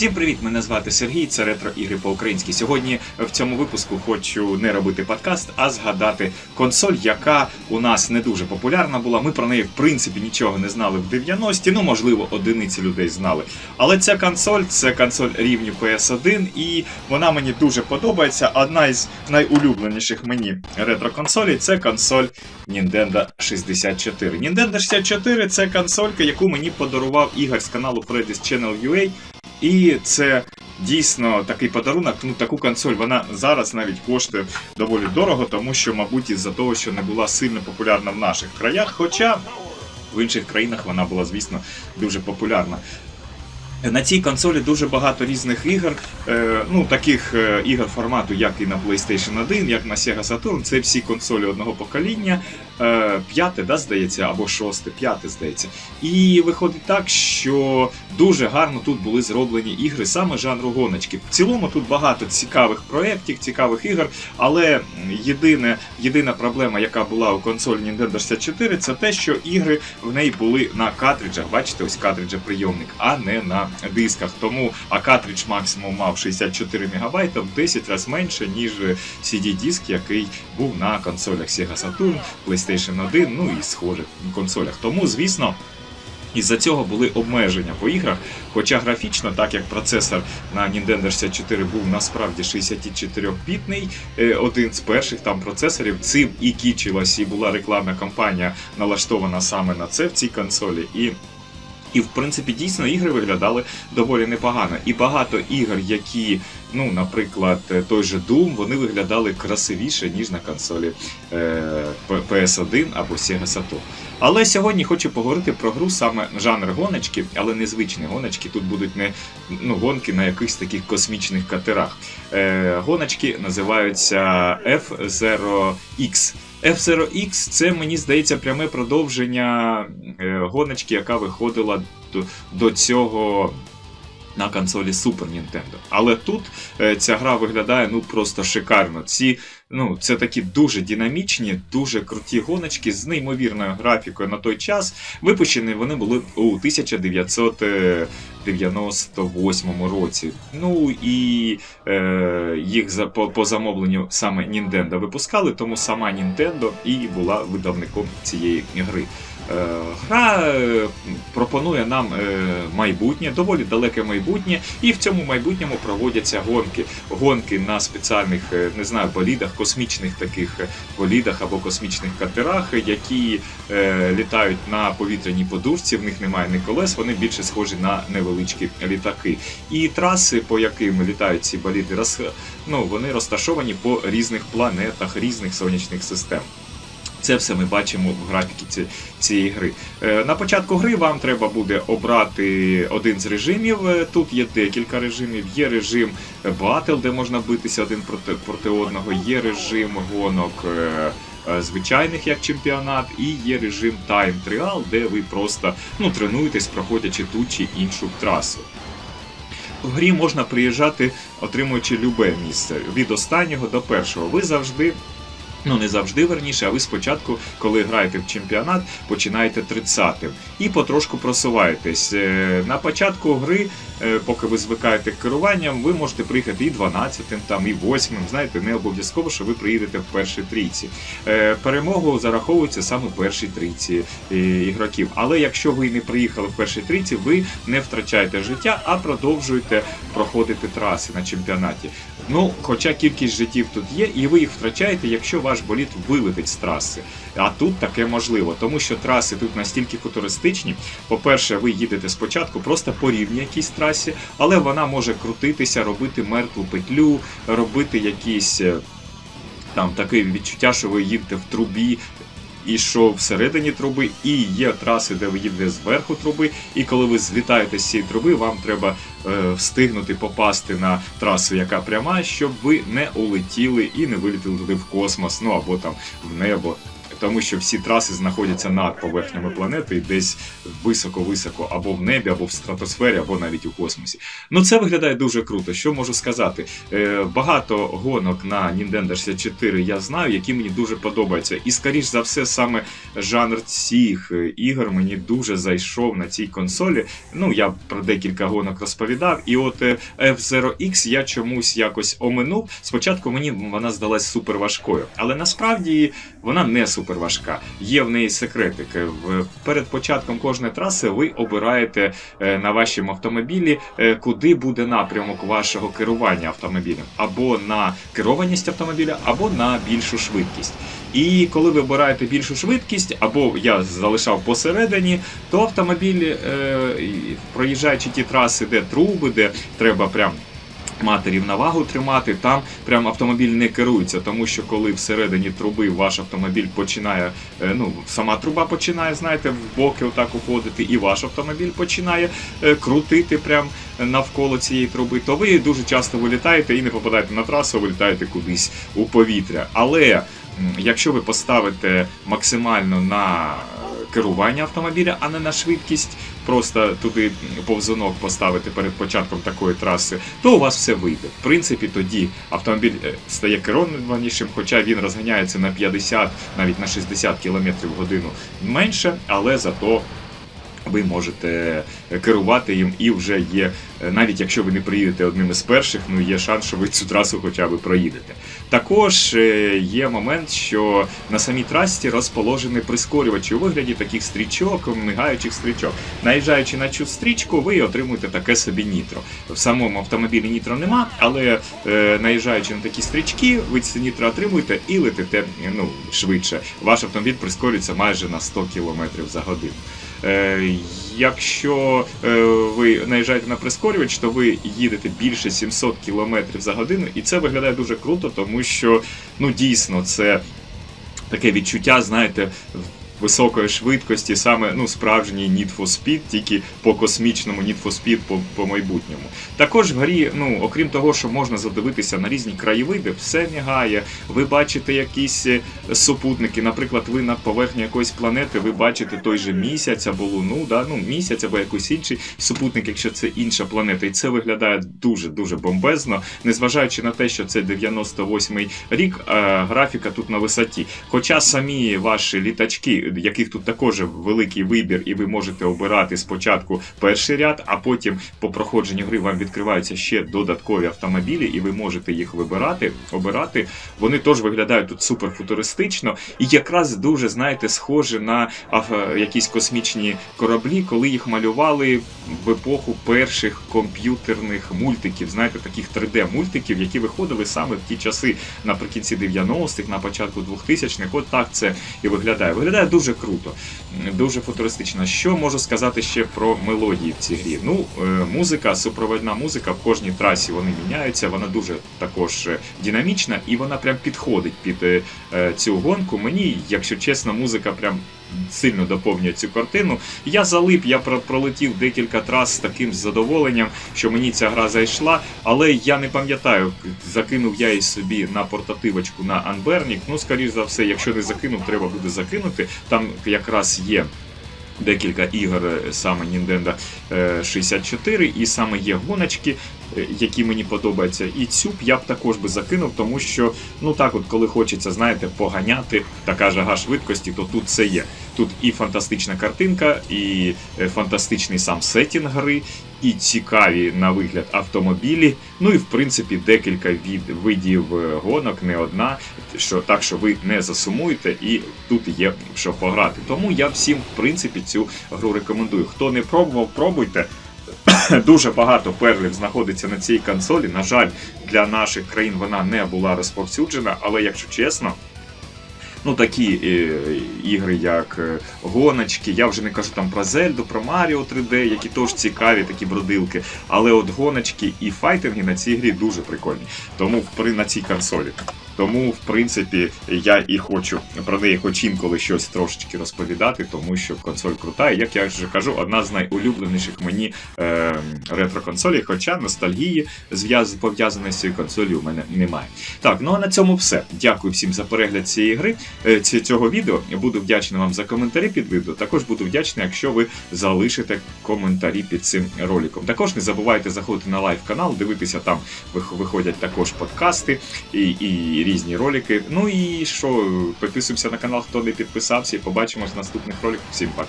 Всім привіт! Мене звати Сергій. Це ретро ігри по-українськи. Сьогодні в цьому випуску хочу не робити подкаст, а згадати консоль, яка у нас не дуже популярна була. Ми про неї в принципі нічого не знали в 90-ті, ну можливо, одиниці людей знали. Але ця консоль це консоль рівню PS1, і вона мені дуже подобається. Одна із найулюбленіших мені ретро-консолей це консоль Nintendo 64. Nintendo 64 це консолька, яку мені подарував Ігор з каналу Freddy's Channel UA. І це дійсно такий подарунок. Ну, таку консоль вона зараз навіть коштує доволі дорого, тому що, мабуть, із-за того, що не була сильно популярна в наших краях. Хоча в інших країнах вона була, звісно, дуже популярна. На цій консолі дуже багато різних ігор, е, ну таких е, ігор формату, як і на PlayStation 1, як на Sega Saturn. Це всі консолі одного покоління. Е, п'яте, да, здається, або шосте, п'яте, здається. І виходить так, що дуже гарно тут були зроблені ігри саме жанру гоночки. В цілому тут багато цікавих проєктів, цікавих ігор, але єдине, єдина проблема, яка була у консолі Nintendo 64, це те, що ігри в неї були на картриджах. Бачите, ось картриджа прийомник, а не на дисках. Тому а картридж максимум мав 64 МБ, в 10 разів менше, ніж CD-диск, який був на консолях Sega Saturn, PlayStation 1, ну і схожих консолях. Тому, звісно. Із-за цього були обмеження по іграх. Хоча графічно, так як процесор на Nintendo 64 був насправді 64-бітний, е, один з перших там процесорів, цим і кічилась, і була рекламна кампанія налаштована саме на це в цій консолі. І і в принципі дійсно ігри виглядали доволі непогано. І багато ігор, які, ну, наприклад, той же Doom, вони виглядали красивіше, ніж на консолі е, PS1 або Sega Saturn. Але сьогодні хочу поговорити про гру саме жанр гоночки, але незвичні гоночки. Тут будуть не ну, гонки на якихось таких космічних катерах. Е, гоночки називаються F0X. F0X це, мені здається, пряме продовження е, гоночки, яка виходила до, до цього на консолі Super Nintendo. Але тут е, ця гра виглядає ну просто шикарно. Ці, ну, це такі дуже динамічні, дуже круті гоночки з неймовірною графікою на той час. Випущені вони були у 1998 році. Ну і е, їх за, по, по замовленню саме Nintendo випускали, тому сама Nintendo і була видавником цієї гри. Е, Гра е, пропонує нам е, майбутнє, доволі далеке майбутнє, і в цьому майбутньому проводяться гонки. Гонки на спеціальних, не знаю, болідах, космічних таких болідах або космічних катерах, які літають на повітряній подушці, в них немає ні колес, вони більше схожі на невеличкі літаки. І траси, по яким літають ці боліди, ну, вони розташовані по різних планетах, різних сонячних систем. Це все ми бачимо в графіці ці- цієї гри. Е, На початку гри вам треба буде обрати один з режимів. Е, Тут є декілька режимів. Є режим Battle, де можна битися один проти, проти одного, є режим гонок. е, Звичайних як чемпіонат, і є режим Time Trial, де ви просто ну, тренуєтесь, проходячи ту чи іншу трасу. В грі можна приїжджати, отримуючи любе місце від останнього до першого. Ви завжди Ну, не завжди верніше, а ви спочатку, коли граєте в чемпіонат, починаєте 30-тим і потрошку просуваєтесь. Е, На початку гри, е, поки ви звикаєте керуванням, ви можете приїхати і 12-тим, там, і 8-м. Знаєте, не обов'язково, що ви приїдете в першій трійці. Е, Перемогу зараховується саме в першій трійці ігроків. Але якщо ви не приїхали в першій трійці, ви не втрачаєте життя, а продовжуєте проходити траси на чемпіонаті. Ну, хоча кількість життів тут є, і ви їх втрачаєте, якщо ваш боліт вилетить з траси. А тут таке можливо, тому що траси тут настільки футуристичні. По-перше, ви їдете спочатку просто по рівній якійсь трасі, але вона може крутитися, робити мертву петлю, робити якісь. е, Там таке відчуття, що ви їдете в трубі, і що всередині труби, і є траси, де ви їдете зверху труби. І коли ви злітаєте з цієї труби, вам треба е, встигнути попасти на трасу, яка пряма, щоб ви не улетіли і не вилітили туди в космос, ну або там в небо. Тому що всі траси знаходяться над поверхнями планети, десь високо-високо або в небі, або в стратосфері, або навіть у космосі. Ну це виглядає дуже круто. Що можу сказати? Е, багато гонок на Nintendo 64 я знаю, які мені дуже подобаються. І скоріш за все, саме жанр цих е, ігор мені дуже зайшов на цій консолі. Ну, я про декілька гонок розповідав. І от е, F0X я чомусь якось оминув. Спочатку мені вона здалась супер важкою, але насправді вона не супер важка. Є в неї секретик. В- Перед початком кожної траси ви обираєте е, на вашому автомобілі, е, куди буде напрямок вашого керування автомобілем, або на керованість автомобіля, або на більшу швидкість. І коли ви обираєте більшу швидкість, або я залишав посередині, то автомобіль, е, проїжджаючи ті траси, де труби, де треба прям. Мати рівновагу тримати, там прям автомобіль не керується, тому що коли всередині труби ваш автомобіль починає, е, ну сама труба починає, знаєте, в боки отак уходити, і ваш автомобіль починає е, крутити прям навколо цієї труби, то ви дуже часто вилітаєте і не попадаєте на трасу, вилітаєте кудись у повітря. Але якщо ви поставите максимально на керування автомобіля, а не на швидкість, просто туди повзунок поставити перед початком такої траси, то у вас все вийде. В принципі, тоді автомобіль е, стає керованішим, хоча він розганяється на 50, навіть на 60 км в годину менше, але зато. Ви можете керувати їм, і вже є, е, навіть якщо ви не приїдете одним із перших, ну є шанс, що ви цю трасу хоча б проїдете. Також е, є момент, що на самій трасі розположені прискорювачі у вигляді таких стрічок, мигаючих стрічок. Наїжджаючи на цю стрічку, ви отримуєте таке собі нітро. В самому автомобілі нітро нема, але е, наїжджаючи на такі стрічки, ви це нітро отримуєте і летите ну, швидше. Ваш автомобіль прискорюється майже на 100 км за годину. Е, якщо е, ви наїжджаєте на прискорювач, то ви їдете більше 700 км за годину, і це виглядає дуже круто, тому що ну дійсно це таке відчуття, знаєте. Високої швидкості, саме ну справжній Need for Speed, тільки по космічному Need for Speed по, по майбутньому. Також в грі, ну окрім того, що можна задивитися на різні краєвиди, все мігає. Ви бачите якісь е, супутники. Наприклад, ви на поверхні якоїсь планети, ви бачите той же місяць або луну, да? ну місяць або якийсь інший супутник, якщо це інша планета, і це виглядає дуже дуже бомбезно, незважаючи на те, що це 98-й рік, а графіка тут на висоті. Хоча самі ваші літачки, яких тут також великий вибір, і ви можете обирати спочатку перший ряд, а потім по проходженню гри вам відкриваються ще додаткові автомобілі, і ви можете їх вибирати, обирати. Вони теж виглядають тут супер футуристично і якраз дуже, знаєте, схожі на якісь космічні кораблі, коли їх малювали в епоху перших комп'ютерних мультиків, знаєте, таких 3D-мультиків, які виходили саме в ті часи наприкінці 90-х, на початку 2000-х. От так це і виглядає. Виглядає дуже круто, дуже футуристично. Що можу сказати ще про мелодії в цій грі? Ну, е, музика, супроводна музика в кожній трасі вони міняються. Вона дуже також е, динамічна і вона прям підходить під е, цю гонку. Мені, якщо чесно, музика прям. Сильно доповнює цю картину. Я залип, я пролетів декілька трас з таким задоволенням, що мені ця гра зайшла, але я не пам'ятаю, закинув я її собі на портативочку на Анбернік. Ну, скоріш за все, якщо не закинув, треба буде закинути. Там якраз є. Декілька ігор е, саме Nintendo е, 64, і саме є гоночки, е, які мені подобаються. І цю б я б також би закинув, тому що ну так, от коли хочеться, знаєте, поганяти така жага швидкості, то тут це є. Тут і фантастична картинка, і е, фантастичний сам сетінг гри, і цікаві на вигляд автомобілі. Ну і в принципі декілька від видів е, гонок, не одна. Що так, що ви не засумуєте, і тут є що пограти. Тому я всім, в принципі, цю гру рекомендую. Хто не пробував, пробуйте. Дуже багато перлів знаходиться на цій консолі. На жаль, для наших країн вона не була розповсюджена, але якщо чесно. Ну, такі е, ігри, як е, гоночки, я вже не кажу там про Зельду, про Маріо 3D, які теж цікаві, такі бродилки. Але от гоночки і файтинги на цій грі дуже прикольні. Тому при на цій консолі. Тому, в принципі, я і хочу про неї хоч інколи щось трошечки розповідати, тому що консоль крута. І як я вже кажу, одна з найулюбленіших мені е, ретро-консолей, хоча ностальгії пов'язаної з цією консолью у мене немає. Так, ну а на цьому все. Дякую всім за перегляд цієї гри, е, цього відео. Буду вдячний вам за коментарі під відео. Також буду вдячний, якщо ви залишите коментарі під цим роликом. Також не забувайте заходити на лайв канал, дивитися там виходять також подкасти і, і різні ролики. Ну і що, підписуємося на канал, хто не підписався, і побачимось в наступних роликах. Всім пока.